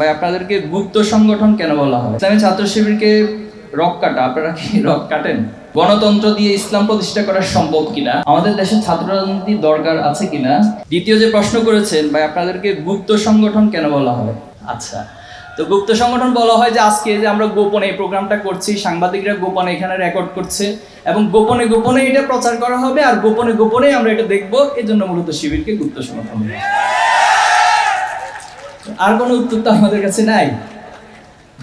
ভাই, আপনাদেরকে গুপ্ত সংগঠন কেন বলা হয়? ইসলামী ছাত্র শিবিরকে রক কাটা, আপনারা কি রক কাটেন? গণতন্ত্র দিয়ে ইসলাম প্রতিষ্ঠা করা সম্ভব কিনা? আমাদের দেশে ছাত্র রাজনীতি দরকার আছে কিনা? দ্বিতীয় যে প্রশ্ন করেছেন, ভাই, আপনাদেরকে গুপ্ত সংগঠন কেন বলা হয়? আচ্ছা তো গুপ্ত সংগঠন বলা হয় যে আজকে যে আমরা গোপনে এই প্রোগ্রামটা করছি, সাংবাদিকরা গোপনে এখানে রেকর্ড করছে এবং গোপনে গোপনে এটা প্রচার করা হবে আর গোপনে গোপনে আমরা এটা দেখব। এই জন্য মূলত শিবিরকে গুপ্ত সংগঠন। আর কোনো উত্তর তো আমাদের কাছে নাই।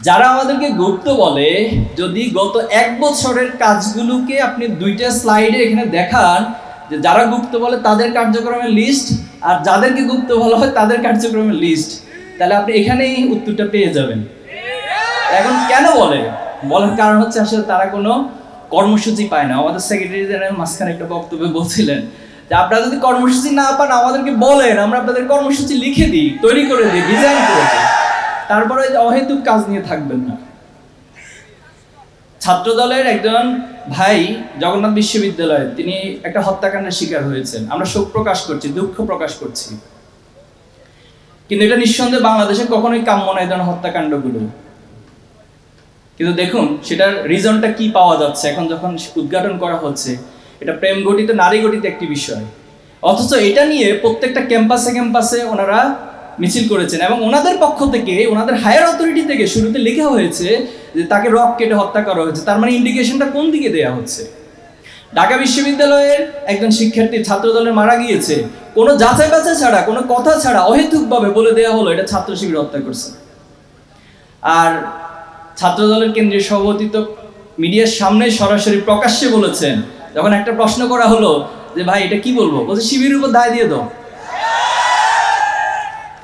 যারা আমাদেরকে গুপ্ত বলে, যদি গত এক বছরের কাজগুলোকে আপনি দুইটা স্লাইডে এখানে দেখান, যে যারা গুপ্ত বলে তাদের কার্যক্রমের লিস্ট আর যাদেরকে গুপ্ত বলা হয় তাদের কার্যক্রমের লিস্ট তাহলে আপনি এখানেই উত্তরটা পেয়ে যাবেন। এখন কেন বলে? বলার কারণ হচ্ছে আসলে তারা কোনো কর্মসূচি পায় না। আমাদের সেক্রেটারি জেনারেল মাঝখানে একটা বক্তব্যে বলছিলেন যে আপনারা যদি কর্মসূচি না পান, আমাদেরকে বলেন, আমরা আপনাদের কর্মসূচি লিখে দিই, তৈরি করে দিই ডিজাইন করে দিই। তারপরে অহেতুক কাজ নিয়ে থাকবেন না। ছাত্র দলের একজন ভাই জগন্নাথ বিশ্ববিদ্যালয়ে তিনি একটা হত্যাকাণ্ডের শিকার হয়েছেন। আমরা শোক প্রকাশ করছি, দুঃখ প্রকাশ করছি। কিন্তু এটা নিঃসন্দেহে বাংলাদেশে কখনোই কাম্য নয় এই ধরনের হত্যাকাণ্ডগুলো। কিন্তু দেখুন, সেটার রিজনটা কি পাওয়া যাচ্ছে? এখন যখন উদ্ঘাটন করা হচ্ছে এটা প্রেম গঠিত, নারী গঠিত একটি বিষয়। অথচ এটা নিয়ে প্রত্যেকটা ক্যাম্পাসে ক্যাম্পাসে ওনারা মিছিল করেছেন এবং ওনাদের পক্ষ থেকে, ওনাদের হায়ার অথরিটি থেকে শুরুতে লেখা হয়েছে যে তাকে রক কেটে হত্যা করা হয়েছে। তার মানে ইন্ডিকেশনটা কোন দিকে দেয়া হচ্ছে? ঢাকা বিশ্ববিদ্যালয়ের একজন শিক্ষার্থী ছাত্র দলের মারা গিয়েছে। কোনো যাচাই বাছাই ছাড়া, কোনো কথা ছাড়া, অহেতুকভাবে বলে দেওয়া হলো এটা ছাত্র শিবির হত্যা করছে। আর ছাত্র দলের কেন্দ্রীয় সভাপতি তো মিডিয়ার সামনে সরাসরি প্রকাশ্যে বলেছেন যখন একটা প্রশ্ন করা হলো যে, ভাই, এটা কি বলব? বলছে শিবির উপর দায় দিয়ে দাও।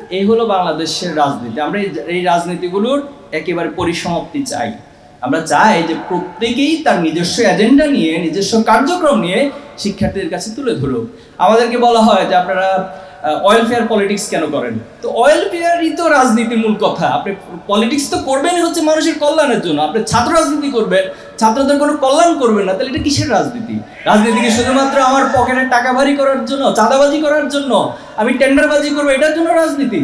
এই হলো বাংলাদেশের রাজনীতি। আমরা এই- রাজনীতিগুলোর একেবারে পরিসমাপ্তি চাই। আমরা চাই যে প্রত্যেকেই তার নিজস্ব এজেন্ডা নিয়ে, নিজস্ব কার্যক্রম নিয়ে শিক্ষার্থীদের কাছে তুলে ধরুক। আমাদেরকে বলা হয় যে, আপনারা অয়েল ফেয়ার পলিটিক্স কেন করেন? তো অয়েল ফেয়ারই তো রাজনীতির মূল কথা। আপনি পলিটিক্স তো করবেনই হচ্ছে মানুষের কল্যাণের জন্য। আপনি ছাত্র রাজনীতি করবেন, ছাত্রদের কোনো কল্যাণ করবেন না, তাহলে এটা কিসের রাজনীতি? রাজনীতি কি শুধুমাত্র আমার পকেটে টাকা ভারী করার জন্য, চাঁদাবাজি করার জন্য, আমি টেন্ডারবাজি করব, এটার জন্য রাজনীতি?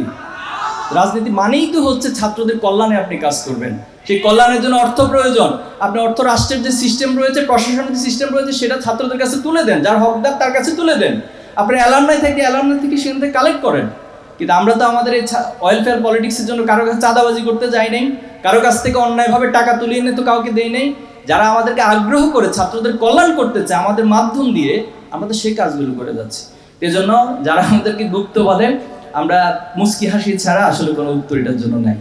রাজনীতি মানেই তো হচ্ছে ছাত্রদের কল্যাণে আপনি কাজ করবেন। সেই কল্যাণের জন্য অর্থ প্রয়োজন। আপনি অর্থ রাষ্ট্রের যে সিস্টেম রয়েছে, প্রশাসনের যে সিস্টেম রয়েছে, সেটা ছাত্রদের কাছে তুলে দেন। যার হকদার তার কাছে তুলে দেন। আপনি অ্যালামনাই থেকে অ্যালামনাই থেকে সেখান থেকে কালেক্ট করেন। কিন্তু আমরা তো আমাদের এই অয়েল ফেয়ার পলিটিক্সের জন্য কারও কাছে চাঁদাবাজি করতে যাই নাই, কারও কাছ থেকে অন্যায়ভাবে টাকা তুলিয়ে এনে তো কাউকে দেই নেই। যারা আমাদেরকে আগ্রহ করে ছাত্রদের কল্যাণ করতে চায়, আমাদের মাধ্যম দিয়ে আমরা তো সেই কাজগুলো করে যাচ্ছি। এজন্য যারা আমাদেরকে গুপ্ত বলে আমরা মুস্কি হাসি ছাড়া আসলে কোনো উত্তর এটার জন্য নেই।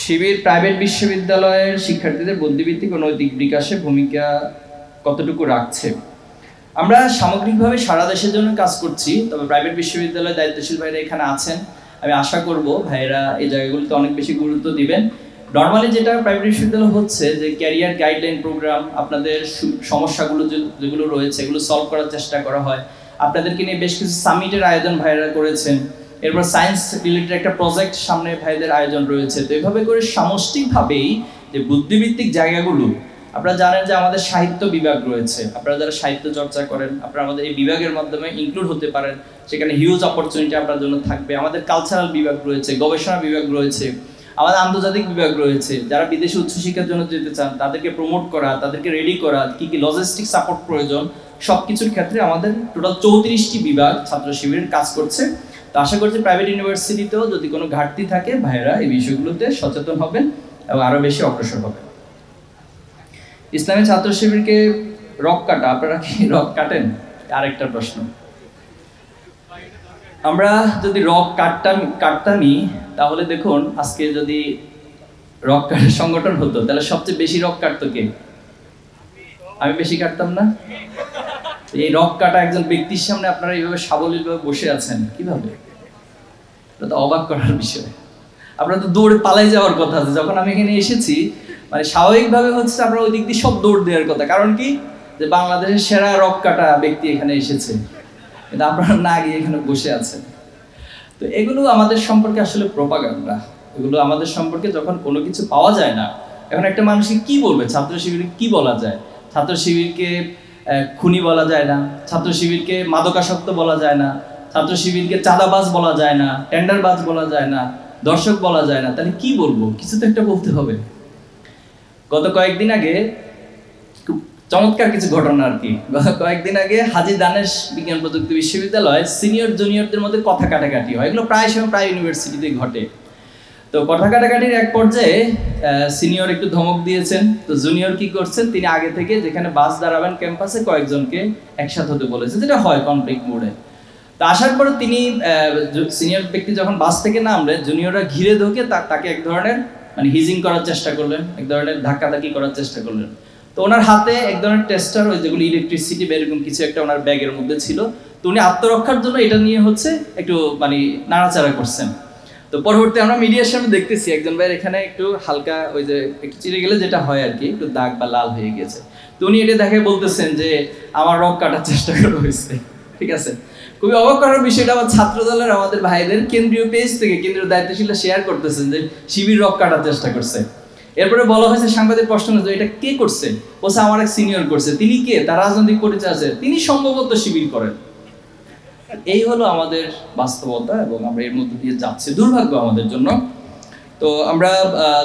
শিবির প্রাইভেট বিশ্ববিদ্যালয়ের শিক্ষার্থীদের বুদ্ধিভিত্তিক ও নৈতিক বিকাশে ভূমিকা কতটুকু রাখছে? আমরা সামগ্রিকভাবে সারা দেশের জন্য কাজ করছি, তবে প্রাইভেট বিশ্ববিদ্যালয়ের দায়িত্বশীল ভাইরা এখানে আছেন। আমি আশা করব ভাইরা এই জায়গাগুলোতে অনেক বেশি গুরুত্ব দিবেন। নর্মালি যেটা প্রাইভেট বিশ্ববিদ্যালয় হচ্ছে যে ক্যারিয়ার গাইডলাইন প্রোগ্রাম আপনাদের সমস্যাগুলো যেগুলো রয়েছে, এগুলো সলভ করার চেষ্টা করা হয়। আপনাদেরকে নিয়ে বেশ কিছু সামিটের আয়োজন ভাইরা করেছেন। এরপর সায়েন্স রিলেটেড একটা প্রজেক্ট সামনে ভাইদের আয়োজন রয়েছে। তো এভাবে করে সামষ্টিকভাবেই যে বুদ্ধিভিত্তিক জায়গাগুলো আপনারা জানেন যে আমাদের সাহিত্য বিভাগ রয়েছে। আপনারা যারা সাহিত্য চর্চা করেন, আপনারা আমাদের এই বিভাগের মাধ্যমে ইনক্লুড হতে পারেন। সেখানে হিউজ অপরচুনিটি আপনার জন্য থাকবে। আমাদের কালচারাল বিভাগ রয়েছে, গবেষণা বিভাগ রয়েছে, আমাদের আন্তর্জাতিক বিভাগ রয়েছে। যারা বিদেশে উচ্চশিক্ষার জন্য যেতে চান, তাদেরকে প্রমোট করা, তাদেরকে রেডি করা, কি কি লজিস্টিক সাপোর্ট প্রয়োজন সব কিছুর ক্ষেত্রে আমাদের টোটাল চৌত্রিশটি বিভাগ ছাত্র শিবিরের কাজ করছে। তো আশা করছি প্রাইভেট ইউনিভার্সিটিতেও যদি কোনো ঘাটতি থাকে, ভাইয়েরা এই বিষয়গুলোতে সচেতন হবেন এবং আরও বেশি অগ্রসর হবেন। ইসলামী ছাত্র শিবিরকে রক কাটা, আপনারা কি রক কাটেন? আরেকটা প্রশ্ন। আমরা যদি রক কাটতাম, কাটতামই, তাহলে দেখুন, আজকে যদি রক কাটার সংগঠন হতো, তাহলে সবচেয়ে বেশি রক কাটতো কে? আমি বেশি কাটতাম না? এই রক কাটা একজন ব্যক্তির সামনে আপনারা এইভাবে সাবলীলভাবে বসে আছেন, কীভাবে? অবাক করার বিষয়। আপনারা তো দৌড়ে পালাই যাওয়ার কথা আছে। যখন আমি এখানে এসেছি মানে স্বাভাবিকভাবে হচ্ছে আমরা ওই দিক দিয়ে সব দৌড় দেওয়ার কথা। কারণ কি? যে বাংলাদেশের সেরা রক কাটা ব্যক্তি এখানে এসেছে। কিন্তু আপনারা না গিয়ে এখানে বসে আছেন। তো এগুলো আমাদের সম্পর্কে আসলে প্রপাগান্ডা এগুলো আমাদের সম্পর্কে যখন কোনো কিছু পাওয়া যায় না, এখন একটা মানুষকে কি বলবে? ছাত্র শিবিরে কি বলা যায়? ছাত্র শিবিরকে খুনি বলা যায় না। ছাত্র শিবিরকে মাদকাসক্ত বলা যায় না। ছাত্র শিবিরকে চাঁদাবাজ বলা যায় না। টেন্ডারবাজ বলা যায় না। দর্শক বলা যায় না। তাহলে কি বলব? কিছু তো একটা বলতে হবে। গত কয়েকদিন আগে চমৎকার কিছু ঘটনা আর কি। গত কয়েকদিন আগে হাজি দানেশ বিজ্ঞান প্রযুক্তি বিশ্ববিদ্যালয় সিনিয়র জুনিয়রদের মধ্যে কথা কাটাকাটি হয়। এগুলো প্রায় সময় প্রায় ইউনিভার্সিটিতে ঘটে। তো কথা কাটাকাটির এক পর্যায়ে সিনিয়র একটু ধমক দিয়েছেন। তো জুনিয়র কি করছেন? তিনি আগে থেকে যেখানে বাস দাঁড়াবেন ক্যাম্পাসে কয়েকজনকে একসাথে হতে বলেছে যেটা হয় কনফ্লিক্ট মোডে তো আসার পরে তিনি সিনিয়র ব্যক্তি যখন বাস থেকে নামলেন জুনিয়ররা ঘিরে তা- তাকে এক ধরনের মানে হিজিং করার চেষ্টা করলেন, এক ধরনের ধাক্কাধাক্কি করার চেষ্টা করলেন। তো ওনার হাতে এক ধরনের টেস্টার ওই যেগুলো ইলেকট্রিসিটি বা এরকম কিছু একটা ওনার ব্যাগের মধ্যে ছিল। তো উনি আত্মরক্ষার জন্য এটা নিয়ে হচ্ছে একটু মানে নাড়াচাড়া করছেন। তো পরবর্তী আমরা মিডিয়ার সামনে দেখতেছি, একজন ভাইয়ের এখানে একটু হালকা ওই যে একটু চিড়ে গেলে যেটা হয় আর কি, একটু দাগ বা লাল হয়ে গেছে তো উনি এটা দেখে বলতেছেন যে, আমার রক কাটার চেষ্টা করা হয়েছে। ঠিক আছে? খুবই অবাক করার বিষয়টা আমার ছাত্র দলের আমাদের ভাইদের কেন্দ্রীয় পেজ থেকে কেন্দ্রীয় দায়িত্বশীল শেয়ার করতেছেন যে শিবির রক কাটার চেষ্টা করছে। এরপরে বলা হয়েছে সাংবাদিক প্রশ্ন এটা কে করছে? বলছে আমার এক সিনিয়র করছে। তিনি কে? তার রাজনৈতিক পরিচয় আছে। তিনি সম্ভবত শিবির করেন। এই হলো আমাদের বাস্তবতা এবং আমরা এর মধ্যে দিয়ে যাচ্ছি। দুর্ভাগ্য আমাদের জন্য। তো আমরা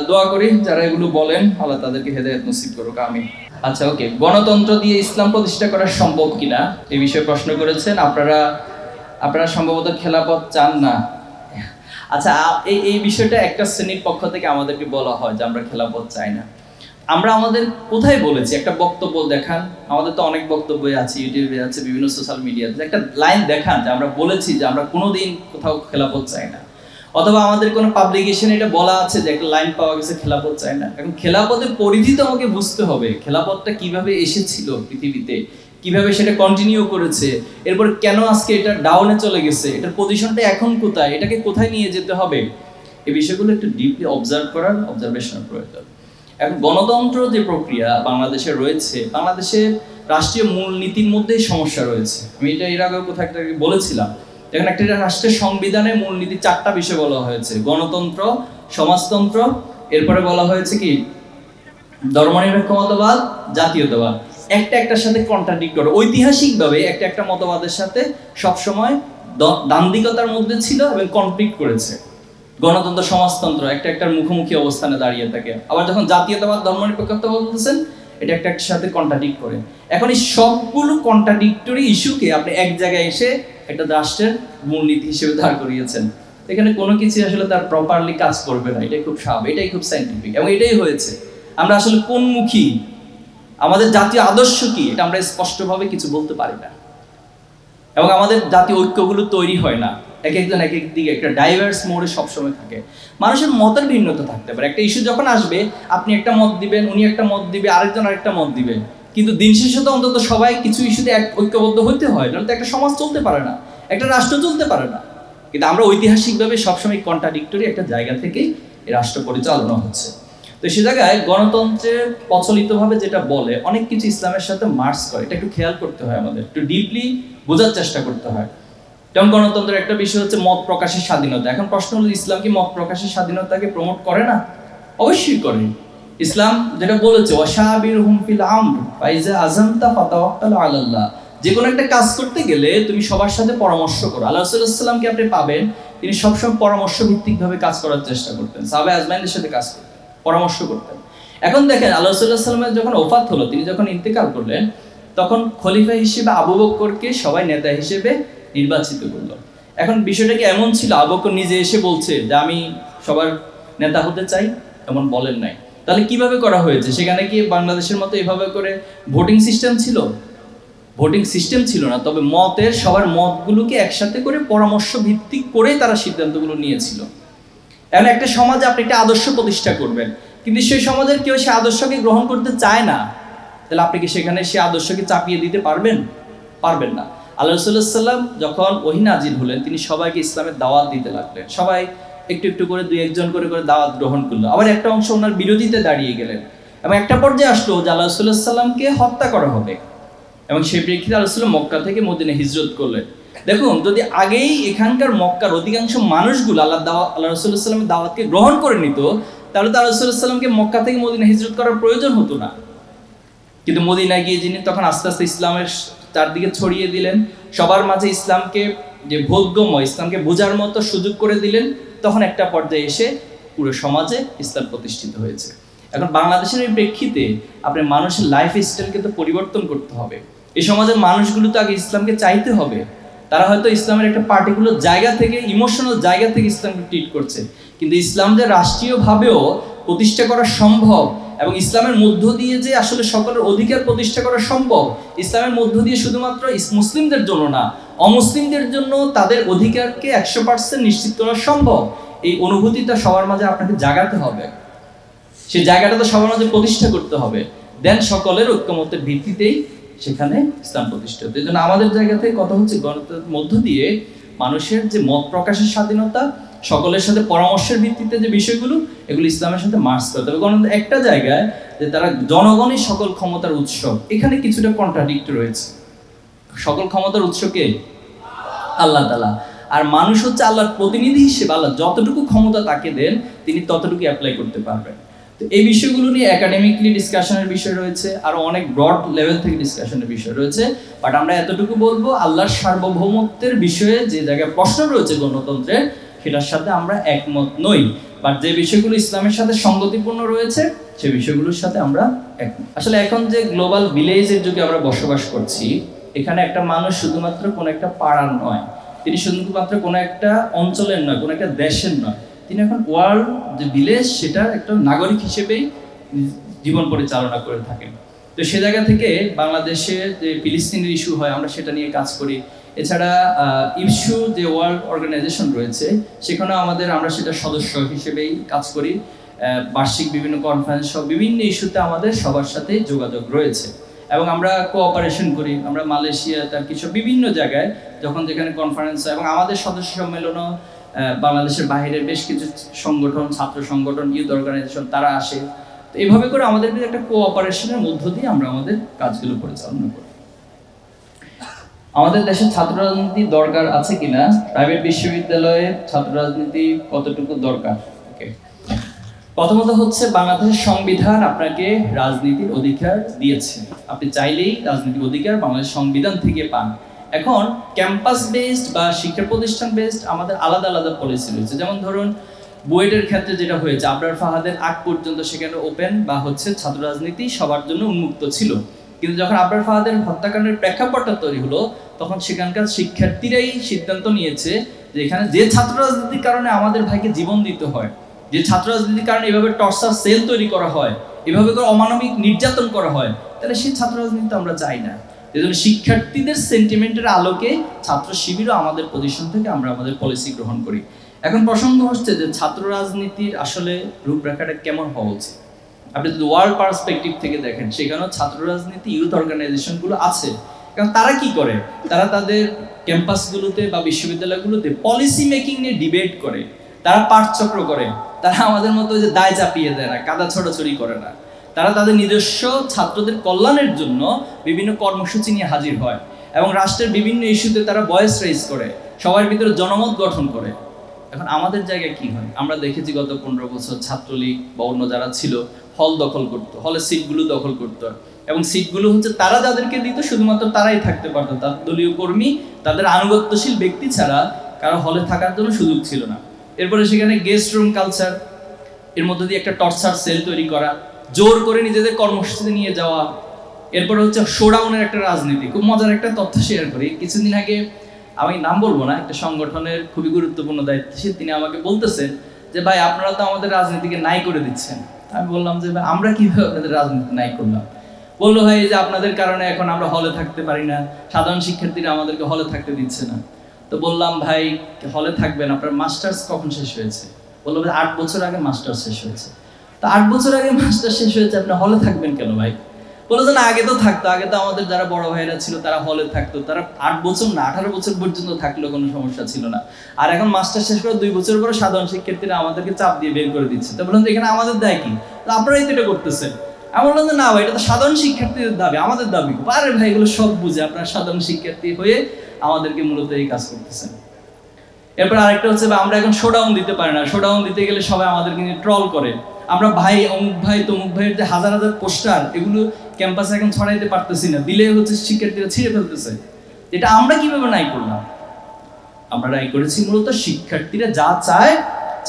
দোয়া করি যারা এগুলো বলেন, আল্লাহ তাদেরকে হেদায়ত নসিব করুক। আমি আচ্ছা ওকে। গণতন্ত্র দিয়ে ইসলাম প্রতিষ্ঠা করা সম্ভব কিনা? এই বিষয়ে প্রশ্ন করেছেন। আপনারা আপনারা সম্ভবত খেলাপথ চান না। আচ্ছা এই এই বিষয়টা একটা শ্রেণির পক্ষ থেকে আমাদেরকে বলা হয় যে আমরা খেলাপথ চাই না। আমরা আমাদের কোথায় বলেছি? একটা বক্তব্য দেখান। আমাদের তো অনেক বক্তব্য আছে, ইউটিউবে আছে, বিভিন্ন সোশ্যাল মিডিয়াতে একটা লাইন দেখান যে আমরা বলেছি যে আমরা কোনোদিন কোথাও খেলাপথ চাই না। অথবা আমাদের কোনো পাবলিকেশনে এটা বলা আছে যে একটা লাইন পাওয়া গেছে, খেলাপথ চাই না। এখন খেলাপথের পরিধি তো আমাকে বুঝতে হবে। খেলাপথটা কীভাবে এসেছিল পৃথিবীতে? কীভাবে সেটা কন্টিনিউ করেছে? এরপর কেন আজকে এটা ডাউনে চলে গেছে? এটার পজিশনটা এখন কোথায়? এটাকে কোথায় নিয়ে যেতে হবে? এই বিষয়গুলো একটু ডিপলি অবজার্ভ করার অবজারভেশনের প্রয়োজন। এখন গণতন্ত্র যে প্রক্রিয়া বাংলাদেশে রয়েছে বাংলাদেশের রাষ্ট্রীয় মূলনীতির মধ্যেই সমস্যা রয়েছে। আমি এটা এর আগে কোথাও একটা বলেছিলাম। যেখানে একটা রাষ্ট্রের সংবিধানের মূলনীতি চারটা বিষয় বলা হয়েছে। গণতন্ত্র, সমাজতন্ত্র, এরপরে বলা হয়েছে কি? ধর্মনিরপেক্ষ মতবাদ জাতীয়তাবাদ। একটা একটার সাথে কন্ট্রাডিক্ট করে। ঐতিহাসিকভাবে একটা একটা মতবাদের সাথে সবসময় দান্দিকতার মধ্যে ছিল এবং কনফ্লিক্ট করেছে। গণতন্ত্র, সমাজতন্ত্র একটা একটার মুখোমুখি অবস্থানে দাঁড়িয়ে থাকে। আবার যখন জাতীয়তাবাদ, ধর্মনিরপেক্ষতা বলতেছেন, এটা একটা একটার সাথে কন্ট্রাডিক্ট করে। এখন এই সবগুলো কন্ট্রাডিক্টরি ইস্যুকে আপনি এক জায়গায় এসে একটা রাষ্ট্রের মূলনীতি হিসেবে দাঁড় করিয়েছেন। এখানে কোনো কিছু আসলে তার প্রপারলি কাজ করবে না। এটাই খুব স্বাভাবিক, এটাই খুব সাইন্টিফিক এবং এটাই হয়েছে। আমরা আসলে কোনমুখী, আমাদের জাতীয় আদর্শ কি, এটা আমরা স্পষ্টভাবে কিছু বলতে পারি না। এবং আমাদের জাতীয় ঐক্যগুলো তৈরি হয় না। এক একজন এক এক দিকে, একটা ডাইভার্স মোডে সবসময় থাকে। মানুষের মতের ভিন্নতা থাকতে পারে। একটা ইস্যু যখন আসবে, আপনি একটা মত দিবেন, উনি একটা মত দিবে, আরেকজন আরেকটা মত দিবে। কিন্তু দিন শেষে তো অন্তত সবাই কিছু ইস্যুতে এক ঐক্যবদ্ধ হতে হয়, নাহলে তো একটা সমাজ চলতে পারে না, একটা রাষ্ট্র চলতে পারে না। কিন্তু আমরা ঐতিহাসিকভাবে সবসময় কন্ট্রাডিক্টরি একটা জায়গা থেকেই রাষ্ট্র পরিচালনা হচ্ছে। তো সে জায়গায় গণতন্ত্রের প্রচলিতভাবে যেটা বলে, অনেক কিছু ইসলামের সাথে মার্চ করে, এটা একটু খেয়াল করতে হয় আমাদের, একটু ডিপলি বোঝার চেষ্টা করতে হয়। যেমন গণতন্ত্রের একটা বিষয় হচ্ছে মত প্রকাশের স্বাধীনতা। এখন প্রশ্ন হলো, ইসলাম কি মত প্রকাশের স্বাধীনতাকে প্রমোট করে না? অবশ্যই করে। ইসলাম যেটা বলেছে ওয়াশাবির হুমফিল আমর ফাইজা আজমতা ফাতাওয়াক্কাল আলাল্লাহ। যে কোনো একটা কাজ করতে গেলে তুমি সবার সাথে পরামর্শ করো। আল্লাহ সাল্লামকে আপনি পাবেন? তিনি সবসময় পরামর্শ ভিত্তিকভাবে কাজ করার চেষ্টা করতেন। সাহাবে আজমাইনের সাথে কাজ করতেন, পরামর্শ করতেন। এখন দেখেন, আল্লাহ সাল্লাহ সাল্লামের যখন ওফাত হলো, তিনি যখন ইন্তেকাল করলেন, তখন খলিফা হিসেবে আবু বক্করকে সবাই নেতা হিসেবে নির্বাচিত করল। এখন বিষয়টা কি এমন ছিল? আবু বকর নিজে এসে বলছে যে, আমি সবার নেতা হতে চাই? এমন বলেন নাই। তাহলে কীভাবে করা হয়েছে? সেখানে কি বাংলাদেশের মতো এভাবে করে ভোটিং সিস্টেম ছিল? ভোটিং সিস্টেম ছিল না, তবে মতের, সবার মতগুলোকে একসাথে করে পরামর্শ ভিত্তিক করেই তারা সিদ্ধান্তগুলো নিয়েছিল। এখন একটা সমাজে আপনি একটা আদর্শ প্রতিষ্ঠা করবেন, কিন্তু সেই সমাজের কেউ সে আদর্শকে গ্রহণ করতে চায় না, তাহলে আপনি কি সেখানে সে আদর্শকে চাপিয়ে দিতে পারবেন? পারবেন না। আল্লাহ সাল্লাম যখন ওহি নাজিল হলেন, তিনি সবাইকে ইসলামের দাওয়াত দিতে লাগলেন। সবাই একটু একটু করে দুই একজন করে করে দাওয়াত গ্রহণ করল। আবার একটা অংশ ওনার বিরোধিতে দাঁড়িয়ে গেলেন। এবং একটা পর্যায়ে আসলো যে আল্লাহ সাল্লামকে হত্যা করা হবে। এবং সেই প্রেক্ষিতে আল্লাহ মক্কা থেকে মদিনে হিজরত করলেন। দেখুন, যদি আগেই এখানকার মক্কার অধিকাংশ মানুষগুলো আল্লাহ দাওয়া, আল্লাহ রসুল্লাহ সাল্লামের দাওয়াতকে গ্রহণ করে নিত, তাহলে তো আল্লাহ সাল্লামকে মক্কা থেকে মদিনে হিজরত করার প্রয়োজন হতো না। কিন্তু মদিনায় গিয়ে যিনি তখন আস্তে আস্তে ইসলামের চারদিকে ছড়িয়ে দিলেন, সবার মাঝে ইসলামকে যে ভোগ্যময়, ইসলামকে বোঝার মতো সুযোগ করে দিলেন তখন একটা পর্যায়ে এসে পুরো সমাজে ইসলাম প্রতিষ্ঠিত হয়েছে। এখন বাংলাদেশের এই প্রেক্ষিতে আপনি মানুষের লাইফ স্টাইলকে তো পরিবর্তন করতে হবে। এই সমাজের মানুষগুলো তো আগে ইসলামকে চাইতে হবে। তারা হয়তো ইসলামের একটা পার্টিকুলার জায়গা থেকে ইমোশনাল জায়গা থেকে ইসলামকে ট্রিট করছে। কিন্তু ইসলাম যে রাষ্ট্রীয়ভাবেও প্রতিষ্ঠা করা সম্ভব এবং ইসলামের মধ্য দিয়ে যে আসলে সকলের অধিকার প্রতিষ্ঠা করা সম্ভব, ইসলামের মধ্য দিয়ে শুধুমাত্র মুসলিমদের জন্য না, অমুসলিমদের জন্য তাদের অধিকারকে একশো পার্সেন্ট নিশ্চিত করা সম্ভব। এই অনুভূতিটা সবার মাঝে আপনাকে জাগাতে হবে। সেই জায়গাটা তো সবার মাঝে প্রতিষ্ঠা করতে হবে। দেন সকলের ঐক্যমতের ভিত্তিতেই সেখানে ইসলাম প্রতিষ্ঠিত এই জন্য আমাদের জায়গা থেকে কথা হচ্ছে গণতন্ত্রের মধ্য দিয়ে মানুষের যে মত প্রকাশের স্বাধীনতা সকলের সাথে পরামর্শের ভিত্তিতে যে বিষয়গুলো, এগুলো ইসলামের সাথে মার্চ করতে হবে গণতন্ত্র একটা জায়গায় যে তারা জনগণই সকল ক্ষমতার উৎস, এখানে কিছুটা কন্ট্রাডিক্ট রয়েছে। সকল ক্ষমতার উৎসকে আল্লাহ তালা আর মানুষ হচ্ছে আল্লাহর প্রতিনিধি হিসেবে, আল্লাহ যতটুকু ক্ষমতা তাকে দেন, তিনি ততটুকু অ্যাপ্লাই করতে পারবেন। তো এই বিষয়গুলো নিয়ে একাডেমিকলি ডিসকাশনের বিষয় রয়েছে, আরও অনেক ব্রড লেভেল থেকে ডিসকাশনের বিষয় রয়েছে। বাট আমরা এতটুকু বলব, আল্লাহর সার্বভৌমত্বের বিষয়ে যে জায়গায় প্রশ্ন রয়েছে গণতন্ত্রের সেটার সাথে আমরা একমত নই। বাট যে বিষয়গুলো ইসলামের সাথে সঙ্গতিপূর্ণ রয়েছে, সে বিষয়গুলোর সাথে আমরা একমত। আসলে এখন যে গ্লোবাল ভিলেজের যুগে আমরা বসবাস করছি, এখানে একটা মানুষ শুধুমাত্র কোনো একটা পাড়ার নয়, তিনি শুধুমাত্র কোনো একটা অঞ্চলের নয়, কোনো একটা দেশের নয়। তিনি এখন ওয়ার্ল্ড যে ভিলেজ সেটার একটা নাগরিক হিসেবেই জীবন পরিচালনা করে থাকেন। তো সে জায়গা থেকে বাংলাদেশে যে ফিলিস্তিনের ইস্যু হয়, আমরা সেটা নিয়ে কাজ করি। এছাড়া ইস্যু যে ওয়ার্ল্ড অর্গানাইজেশন রয়েছে, সেখানেও আমাদের আমরা সেটা সদস্য হিসেবেই কাজ করি। বার্ষিক বিভিন্ন কনফারেন্স সব বিভিন্ন ইস্যুতে আমাদের সবার সাথে যোগাযোগ রয়েছে। এবং আমরা কোঅপারেশন করি। আমরা মালয়েশিয়া তার কিছু বিভিন্ন জায়গায় যখন যেখানে কনফারেন্স হয়, এবং আমাদের সদস্য সম্মেলনও বাংলাদেশের বাইরের বেশ কিছু সংগঠন, ছাত্র সংগঠন ইউথ অর্গানাইজেশন তারা আসে। তো এইভাবে করে আমাদের একটা কোঅপারেশনের মধ্য দিয়ে আমরা আমাদের কাজগুলো পরিচালনা করি। আমাদের দেশে ছাত্র রাজনীতি দরকার আছে কিনা? প্রাইভেট বিশ্ববিদ্যালয়ে ছাত্র রাজনীতি কতটুকু দরকার? প্রথমত হচ্ছে বাংলাদেশের সংবিধান আপনাকে রাজনীতির অধিকার দিয়েছে। আপনি চাইলেই রাজনীতির অধিকার বাংলাদেশ সংবিধান থেকে পান। এখন ক্যাম্পাস বেসড বা শিক্ষা প্রতিষ্ঠান বেসড আমাদের আলাদা আলাদা পলিসি রয়েছে। যেমন ধরুন, বুয়েটের ক্ষেত্রে যেটা হয়েছে, আবরার ফাহাদের আগ পর্যন্ত সেখানে ওপেন বা হচ্ছে ছাত্র রাজনীতি সবার জন্য উন্মুক্ত ছিল। কিন্তু যখন আবরার ফাহাদের হত্যাকাণ্ডের প্রেক্ষাপটটা তৈরি হলো তখন সেখানকার শিক্ষার্থীরাই সিদ্ধান্ত নিয়েছে যে এখানে যে ছাত্র রাজনীতির কারণে আমাদের ভাইকে জীবন দিতে হয়, যে ছাত্র রাজনীতির কারণে এভাবে টর্চার সেল তৈরি করা হয়, এভাবে করে অমানবিক নির্যাতন করা হয়, তাহলে সেই ছাত্র রাজনীতি আমরা চাই না। এজন্য শিক্ষার্থীদের সেন্টিমেন্টের আলোকে ছাত্র শিবিরও আমাদের পজিশন থেকে আমরা আমাদের পলিসি গ্রহণ করি। এখন প্রসঙ্গ হচ্ছে যে ছাত্র রাজনীতির আসলে রূপরেখাটা কেমন হওয়া উচিত? আপনি যদি ওয়ার্ল্ড পার্সপেক্টিভ থেকে দেখেন, সেখানেও ছাত্র রাজনীতি ইউথ অর্গানাইজেশনগুলো আছে কারণ তারা কি করে? তারা তাদের ক্যাম্পাসগুলোতে বা বিশ্ববিদ্যালয়গুলোতে পলিসি মেকিং নিয়ে ডিবেট করে। তারা পাঠচক্র করে। তারা আমাদের মতো যে দায় চাপিয়ে দেয় না, কাদা ছড়াছড়ি করে না। তারা তাদের নিজস্ব ছাত্রদের কল্যাণের জন্য বিভিন্ন কর্মসূচি নিয়ে হাজির হয় এবং রাষ্ট্রের বিভিন্ন ইস্যুতে তারা ভয়েস রেজ করে, সবার ভিতরে জনমত গঠন করে। এখন আমাদের জায়গায় কি হয়? আমরা দেখেছি গত পনেরো বছর ছাত্রলীগ বা অন্য যারা ছিল হল দখল করতো হলে সিটগুলো দখল করতো। এবং সিটগুলো হচ্ছে তারা যাদেরকে দিত, শুধুমাত্র তারাই থাকতে পারতো। তার দলীয় কর্মী, তাদের আনুগত্যশীল ব্যক্তি ছাড়া কারও হলে থাকার জন্য সুযোগ ছিল না। এরপরে সেখানে গেস্ট রুম কালচার এর মধ্যে দিয়ে একটা টর্চার সেল তৈরি করা, জোর করে নিজেদের কর্মসূচিতে নিয়ে যাওয়া, এরপরে হচ্ছে শোডাউনের একটা রাজনীতি। খুব মজার একটা তথ্য শেয়ার করি। কিছুদিন আগে আমি নাম বলব না, একটা সংগঠনের খুবই গুরুত্বপূর্ণ দায়িত্বশীল, তিনি আমাকে বলতেছেন যে, ভাই, আপনারা তো আমাদের রাজনীতিকে নাই করে দিচ্ছেন। আমি বললাম যে, ভাই, আমরা কীভাবে আপনাদের রাজনীতি নাই করলাম? বলল, ভাই যে আপনাদের কারণে এখন আমরা হলে থাকতে পারি না, সাধারণ শিক্ষার্থীরা আমাদেরকে হলে থাকতে দিচ্ছে না। তো বললাম, ভাই, হলে থাকবেন, আপনার মাস্টার্স কখন শেষ হয়েছে? বলল, ভাই, আট বছর আগে মাস্টার্স শেষ হয়েছে। তো আট বছর আগে মাস্টার শেষ হয়েছে, আপনি হলে থাকবেন কেন, ভাই? বলে না, আগে তো থাকতো, আগে তো আমাদের যারা বড় ভাইরা ছিল, তারা হলে থাকতো। তারা আট বছর না, আঠারো বছর পর্যন্ত থাকলেও কোনো সমস্যা ছিল না। আর এখন মাস্টার শেষ করে দুই বছর পরে সাধারণ শিক্ষার্থীরা আমাদেরকে চাপ দিয়ে বের করে দিচ্ছে। তো বললাম এখানে আমাদের দায় কি? আপনারাই তো এটা করতেছেন। আমি বললাম যে, না ভাই, এটা তো সাধারণ শিক্ষার্থীদের দাবি, আমাদের দাবি। আরে ভাই, এগুলো সব বুঝে আপনারা সাধারণ শিক্ষার্থী হয়ে আমাদেরকে মূলত এই কাজ করতেছেন। এরপর আরেকটা হচ্ছে আমরা এখন শোডাউন দিতে পারি না। শোডাউন দিতে গেলে সবাই আমাদেরকে নিয়ে ট্রল করে। আমরা ভাই, অমুক ভাই, তমুক ভাইয়ের যে হাজার হাজার পোস্টার, এগুলো ক্যাম্পাসে এখন ছড়াইতে পারতেছি না। দিলে হচ্ছে শিক্ষার্থীরা ছিঁড়ে ফেলতেছে। এটা আমরা কীভাবে নাই করলাম? আমরা নাই করেছি মূলত শিক্ষার্থীরা যা চায়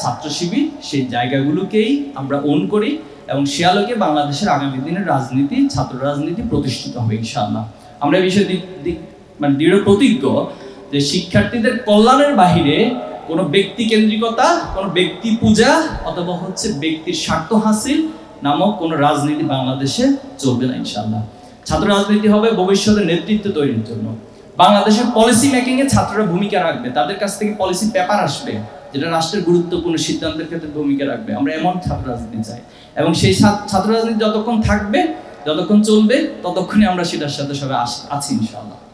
ছাত্র শিবির সেই জায়গাগুলোকেই আমরা ওন করি। এবং সে আলোকে বাংলাদেশের আগামী দিনের রাজনীতি, ছাত্র রাজনীতি প্রতিষ্ঠিত হবে, ইনশাআল্লাহ। আমরা এই বিষয়ে মানে দৃঢ় প্রতিজ্ঞ যে শিক্ষার্থীদের কল্যাণের বাহিরে কোনো ব্যক্তি কেন্দ্রিকতা, কোনো ব্যক্তি পূজা অথবা হচ্ছে ব্যক্তির স্বার্থ হাসিল নামক কোনো রাজনীতি বাংলাদেশে চলবে না, ইনশাআল্লাহ। ছাত্র রাজনীতি হবে ভবিষ্যতের নেতৃত্ব তৈরির জন্য। বাংলাদেশের পলিসি মেকিং এ ছাত্ররা ভূমিকা রাখবে, তাদের কাছ থেকে পলিসি পেপার আসবে। যেটা রাষ্ট্রের গুরুত্বপূর্ণ সিদ্ধান্তের ক্ষেত্রে ভূমিকা রাখবে। আমরা এমন ছাত্র রাজনীতি চাই। এবং সেই ছাত্র রাজনীতি যতক্ষণ থাকবে, যতক্ষণ চলবে, ততক্ষণই আমরা সেটার সাথে সবাই আছি ইনশাআল্লাহ।